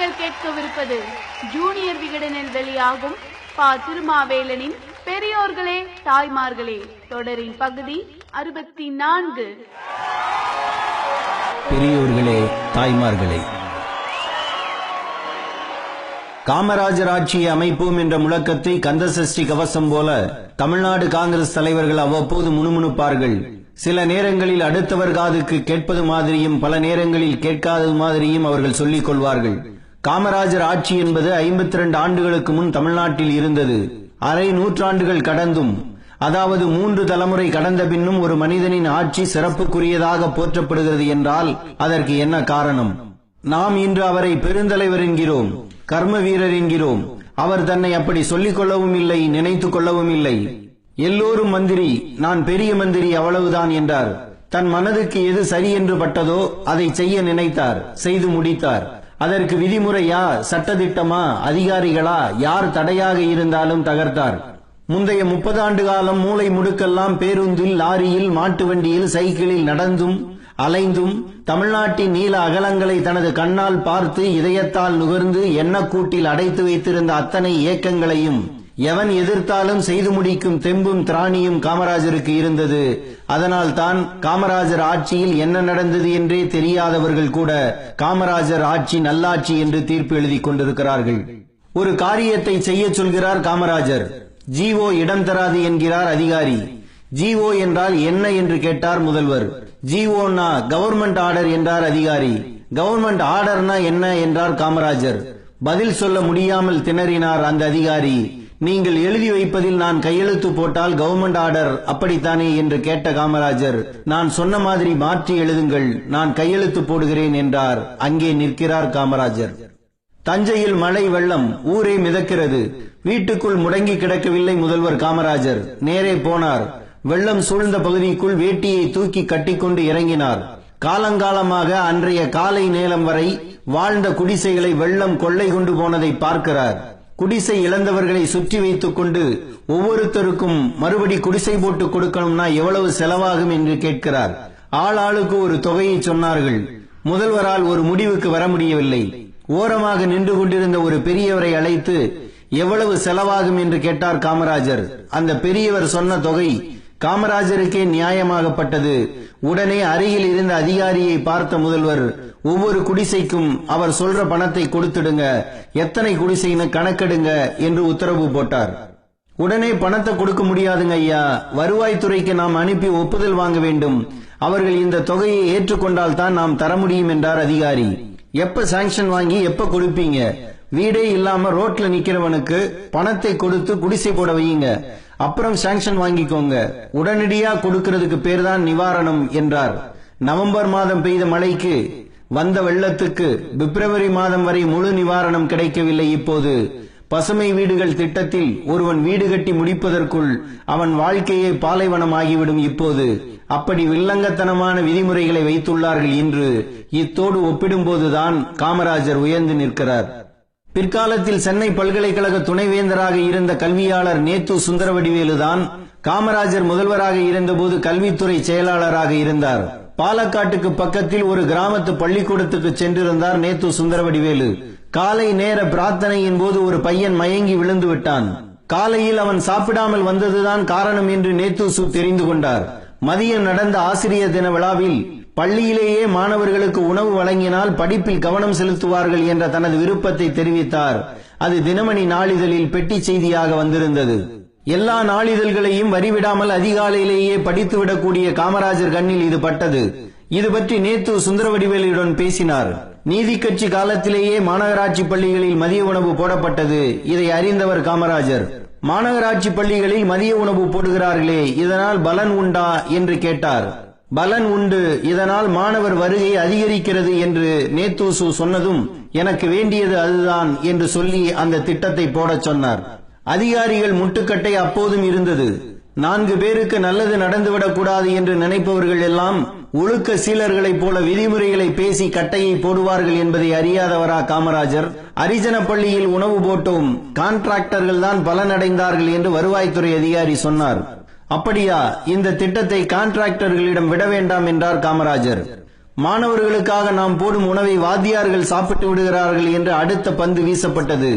நீங்கள் கேட்கவிருப்பது ஜூனியர் விகடனில் வெளியாகும் பா. திருமாவேலனின் பெரியோர்களே தாய்மார்களே தொடரின் பகுதி அறுபத்தி நான்கு. பெரியோர்களே தாய்மார்களே. காமராஜர் ஆட்சியை அமைப்போம் என்ற முழக்கத்தை கந்தசஷ்டி கவசம் போல தமிழ்நாடு காங்கிரஸ் தலைவர்கள் அவ்வப்போது முணுமுணுப்பார்கள். சில நேரங்களில் அடுத்தவர் காதுக்கு கேட்பது மாதிரியும் பல நேரங்களில் கேட்காதது மாதிரியும் அவர்கள் சொல்லிக் கொள்வார்கள். காமராஜர் ஆட்சி என்பது ஐம்பத்தி இரண்டு ஆண்டுகளுக்கு முன் தமிழ்நாட்டில் இருந்தது. அரை நூற்றாண்டுகள் கடந்தும் அதாவது மூன்று தலைமுறை கடந்த பின்னும் ஒரு மனிதனின் ஆட்சி சிறப்புக்குரியதாக போற்றப்படுகிறது என்றால் அதற்கு என்ன காரணம்? நாம் இன்று அவரை பெருந்தலைவர் என்கிறோம் கர்ம வீரர் என்கிறோம். அவர் தன்னை அப்படி சொல்லிக் கொள்ளவும் இல்லை நினைத்துக் கொள்ளவும் இல்லை. எல்லோரும் மந்திரி நான் பெரிய மந்திரி அவ்வளவுதான் என்றார். தன் மனதுக்கு எது சரி என்று பட்டதோ அதை செய்ய நினைத்தார் செய்து முடித்தார். அதற்கு விதிமுறையா சட்டதிட்டமா அதிகாரிகளா யார் தடையாக இருந்தாலும் தகர்த்தார். முந்தைய முப்பது ஆண்டு காலம் மூளை முடுக்கெல்லாம் பேருந்தில் லாரியில் மாட்டு வண்டியில் சைக்கிளில் நடந்தும் அலைந்தும் தமிழ்நாட்டின் நீல அகலங்களை தனது கண்ணால் பார்த்து இதயத்தால் நுகர்ந்து எண்ணக்கூட்டில் அடைத்து வைத்திருந்த அத்தனை இயக்கங்களையும் எவன் எதிர்த்தாலும் செய்து முடிக்கும் தெம்பும் திராணியும் காமராஜருக்கு இருந்தது. அதனால் தான் காமராஜர் ஆட்சியில் என்ன நடந்தது என்றே தெரியாதவர்கள் கூட காமராஜர் ஆட்சி நல்லாட்சி என்று தீர்ப்பு எழுதி கொண்டிருக்கிறார்கள். ஒரு காரியத்தை செய்ய சொல்கிறார் காமராஜர். ஜீவோ இடம் தராது என்கிறார் அதிகாரி. ஜிஓ என்றால் என்ன என்று கேட்டார் முதல்வர். ஜிஓனா கவர்மெண்ட் ஆர்டர் என்றார் அதிகாரி. கவர்மெண்ட் ஆர்டர்னா என்ன என்றார் காமராஜர். பதில் சொல்ல முடியாமல் திணறினார் அந்த அதிகாரி. நீங்கள் எழுதி வைப்பதில் நான் கையெழுத்து போட்டால் கவர்மெண்ட் ஆர்டர் அப்படித்தானே என்று கேட்ட காமராஜர் நான் சொன்ன மாதிரி மாற்றி எழுதுங்கள் நான் கையெழுத்து போடுகிறேன் என்றார். அங்கே நிற்கிறார் காமராஜர். தஞ்சையில் மழை வெள்ளம் ஊரே மிதக்கிறது. வீட்டுக்குள் முடங்கி கிடக்கவில்லை முதல்வர் காமராஜர். நேரே போனார். வெள்ளம் சூழ்ந்த பகுதிக்குள் வேட்டியை தூக்கி கட்டிக்கொண்டு இறங்கினார். காலங்காலமாக அன்றைய காலை நேரம் வரை வாழ்ந்த குடிசைகளை வெள்ளம் கொள்ளை கொண்டு போனதை பார்க்கிறார். குடிசை இழந்தவர்களை சுற்றி வைத்துக் கொண்டு ஒவ்வொருத்தருக்கும் மறுபடி குடிசை போட்டு கொடுக்கணும்னா எவ்வளவு செலவாகும் என்று கேட்கிறார். ஆள் ஆளுக்கு ஒரு தொகையை சொன்னார்கள். முதல்வரால் ஒரு முடிவுக்கு வர முடியவில்லை. ஓரமாக நின்று கொண்டிருந்த ஒரு பெரியவரை அழைத்து எவ்வளவு செலவாகும்? என்று கேட்டார் காமராஜர். அந்த பெரியவர் சொன்ன தொகை காமராஜருக்கே நியாயமாகப்பட்டது. உடனே அருகில் இருந்த அதிகாரியை பார்த்த முதல்வர் ஒவ்வொரு குடிசைக்கும் அவர் சொல்ற பணத்தை கொடுத்துடுங்க. எத்தனை குடிசைன்னு கணக்கெடுங்க என்று உத்தரவு போட்டார். உடனே பணத்தை கொடுக்க முடியாதுங்க ஐயா. வருவாய்த்துறைக்கு நாம் அனுப்பி ஒப்புதல் வாங்க வேண்டும். அவர்கள் இந்த தொகையை ஏற்றுக்கொண்டால் தான் நாம் தர முடியும் என்றார் அதிகாரி. எப்ப சாங்ஷன் வாங்கி எப்ப கொடுப்பீங்க? வீடே இல்லாம ரோட்ல நிக்கிறவனுக்கு பணத்தை கொடுத்து குடிசை போட வையுங்க. அப்புறம் சாங்ஷன் வாங்கிக்கோங்க. உடனடியா கொடுக்கிறதுக்கு பேர் தான் நிவாரணம் என்றார். நவம்பர் மாதம் பெய்த மழைக்கு வந்த வெள்ளத்துக்கு பிப்ரவரி மாதம் வரை முழு நிவாரணம் கிடைக்கவில்லை இப்போது. பசுமை வீடுகள் திட்டத்தில் ஒருவன் வீடு கட்டி முடிப்பதற்குள் அவன் வாழ்க்கையே பாலைவனம் ஆகிவிடும் இப்போது. அப்படி வில்லங்கத்தனமான விதிமுறைகளை வைத்துள்ளார்கள் இன்று. இத்தோடு ஒப்பிடும்போதுதான் காமராஜர் உயர்ந்து நிற்கிறார். பிற்காலத்தில் சென்னை பல்கலைக்கழக துணைவேந்தராக இருந்த கல்வியாளர் நேத்து சுந்தரவடிவேலுதான் காமராஜர் முதல்வராக இருந்தபோது கல்வித்துறை செயலாளராக இருந்தார். பாலக்காட்டுக்கு பக்கத்தில் ஒரு கிராமத்து பள்ளிக்கூடத்துக்கு சென்றிருந்தார் நேத்து சுந்தரவடிவேலு. காலை நேர பிரார்த்தனையின் போது ஒரு பையன் மயங்கி விழுந்து விட்டான். காலையில் அவன் சாப்பிடாமல் வந்ததுதான் காரணம் என்று நேத்துசு தெரிந்து கொண்டார். மதியம் நடந்த ஆசிரியர் தின விழாவில் பள்ளியிலேயே மாணவர்களுக்கு உணவு வழங்கினால் படிப்பில் கவனம் செலுத்துவார்கள் என்ற தனது விருப்பத்தை தெரிவித்தார். அது தினமணி நாளிதழில் பெட்டி செய்தியாக வந்திருந்தது. எல்லா நாளிதழ்களையும் வரிவிடாமல் அதிகாலையிலேயே படித்துவிடக்கூடிய காமராஜர் கண்ணில் இது பட்டது. இது பற்றி நேத்து சுந்தரவடிவேலுடன் பேசினார். நீதி கட்சி காலத்திலேயே மாநகராட்சி பள்ளிகளில் மதிய உணவு போடப்பட்டது. இதை அறிந்தவர் காமராஜர். மாநகராட்சி பள்ளிகளில் மதிய உணவு போடுகிறார்களே இதனால் பலன் உண்டா என்று கேட்டார். பலன் உண்டு. இதனால் மாணவர் வருகை அதிகரிக்கிறது என்று நேத்தூசு சொன்னதும் எனக்கு வேண்டியது அதுதான் என்று சொல்லி அந்த திட்டத்தை போடச் சொன்னார். அதிகாரிகள் முட்டுக்கட்டை அப்போதும் இருந்தது. நான்கு பேருக்கு நல்லது நடந்துவிடக் கூடாது என்று நினைப்பவர்கள் எல்லாம் ஒழுக்க சீலர்களைப் போல விதிமுறைகளை பேசி கட்டையை போடுவார்கள் என்பதை அறியாதவரா காமராஜர். அரிஜன பள்ளியில் உணவு போட்டோம். கான்ட்ராக்டர்கள் தான் பலனடைந்தார்கள் என்று வருவாய்த்துறை அதிகாரி சொன்னார். அப்படியா? இந்த திட்டத்தை கான்ட்ராக்டர்களிடம் விட வேண்டாம் என்றார் காமராஜர். மாணவர்களுக்காக நாம் போடும் உணவை வாத்தியார்கள் சாப்பிட்டு விடுகிறார்கள் என்று அடுத்த பந்து வீசப்பட்டது.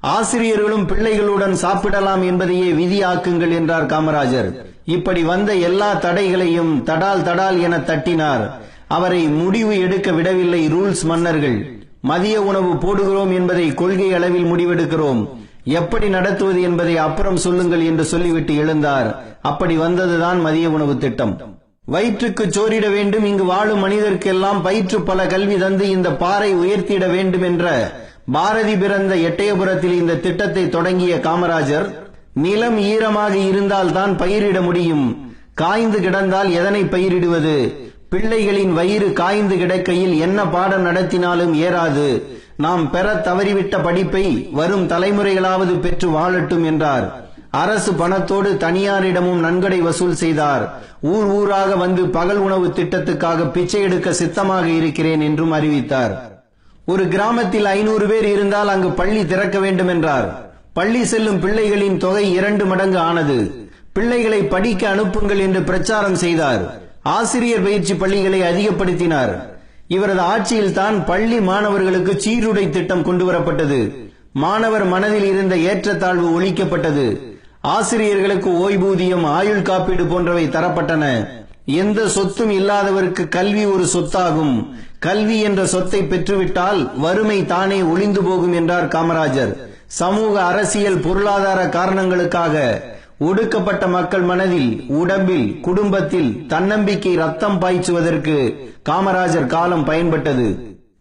ஆசிரியர்களும் பிள்ளைகளுடன் சாப்பிடலாம் என்பதையே விதியாக்குங்கள் என்றார் காமராஜர். இப்படி வந்த எல்லா தடைகளையும் தடால் தடால் என தட்டினார். அவரை முடிவு எடுக்க விடவில்லை ரூல்ஸ் மன்னர்கள். மதிய உணவு போடுகிறோம் என்பதை கொள்கை அளவில் முடிவெடுக்கிறோம். எப்படி நடத்துவது என்பதை அப்புறம் சொல்லுங்கள் என்று சொல்லிவிட்டு எழுந்தார். அப்படி வந்ததுதான் மதிய உணவு திட்டம். வயிற்றுக்கு சோரிட வேண்டும் இங்கு வாழும் மனிதர்க்கெல்லாம் பயிற்று பல கல்வி தந்து இந்த பாறை உயர்த்திட வேண்டும் என்ற பாரதி பிறந்த எட்டயபுரத்தில் இந்த திட்டத்தை தொடங்கிய காமராஜர் நிலம் ஈரமாக இருந்தால் தான் பயிரிட முடியும். காய்ந்து கிடந்தால் எதனை பயிரிடுவது? பிள்ளைகளின் வயிறு காய்ந்து கிடக்கையில் என்ன பாடம் நடத்தினாலும் ஏறாது. நாம் பெற தவறிவிட்ட படிப்பை வரும் தலைமுறைகளாவது பெற்று வாழட்டும் என்றார். அரசு பணத்தோடு தனியாரிடமும் நன்கொடை வசூல் செய்தார். ஊர் ஊராக வந்து பகல் உணவு திட்டத்துக்காக பிச்சை எடுக்க சித்தமாக இருக்கிறேன் என்றும் அறிவித்தார். ஒரு கிராமத்தில் ஐநூறு பேர் இருந்தால் அங்கு பள்ளி திறக்க வேண்டும் என்றார். பள்ளி செல்லும் பிள்ளைகளின் தொகை இரண்டு மடங்கு ஆனது. பிள்ளைகளை படிக்க அனுப்புங்கள் என்று பிரச்சாரம் செய்தார். ஆசிரியர் பயிற்சி பள்ளிகளை அதிகப்படுத்தினார். இவரது ஆட்சியில் தான் பள்ளி மாணவர்களுக்கு சீருடை திட்டம் கொண்டு வரப்பட்டது மாணவர் மனதில் இருந்த ஏற்றத்தாழ்வு ஒழிக்கப்பட்டது. ஆசிரியர்களுக்கு ஓய்வூதியம் ஆயுள் காப்பீடு போன்றவை தரப்பட்டன. எந்த சொத்தும் இல்லாதவருக்கு கல்வி ஒரு சொத்தாகும். கல்வி என்ற சொத்தை பெற்றுவிட்டால் வறுமை தானே ஒளிந்து போகும் என்றார் காமராஜர். சமூக அரசியல் பொருளாதார காரணங்களுக்காக. ஒடுக்கப்பட்ட மக்கள் மனதில் உடம்பில் குடும்பத்தில் தன்னம்பிக்கை ரத்தம் பாய்ச்சுவதற்கு காமராஜர் காலம் பயன்பட்டது.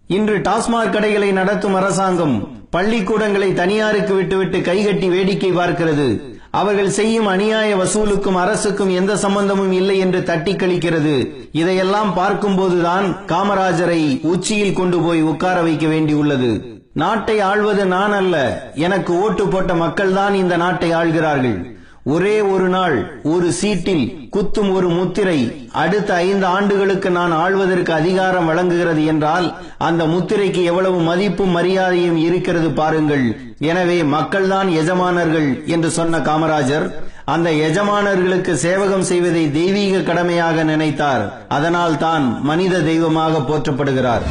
இன்று டாஸ்மாக் கடைகளை நடத்தும் அரசாங்கம் பள்ளிக்கூடங்களை தனியாருக்கு விட்டுவிட்டு கைகட்டி வேடிக்கை பார்க்கிறது. அவர்கள் செய்யும் அநியாய வசூலுக்கும் அரசுக்கும் எந்த சம்பந்தமும் இல்லை என்று தட்டி கழிக்கிறது இதையெல்லாம் பார்க்கும்போதுதான் காமராஜரை உச்சியில் கொண்டு போய் உட்கார வைக்க வேண்டியுள்ளது. நாட்டை ஆள்வது நான் அல்ல எனக்கு ஓட்டு போட்ட மக்கள்தான் இந்த நாட்டை ஆள்கிறார்கள். ஒரே ஒரு நாள் ஒரு சீட்டில் குத்தும் ஒரு முத்திரை அடுத்த ஐந்து ஆண்டுகளுக்கு நான் ஆள்வதற்கு அதிகாரம் வழங்குகிறது என்றால் அந்த முத்திரைக்கு எவ்வளவு மதிப்பும் மரியாதையும் இருக்கிறது பாருங்கள். எனவே மக்கள்தான் எஜமானர்கள் என்று சொன்ன காமராஜர் அந்த எஜமானர்களுக்கு சேவகம் செய்வதை தெய்வீக கடமையாக நினைத்தார். அதனால் தான் மனித தெய்வமாக போற்றப்படுகிறார்.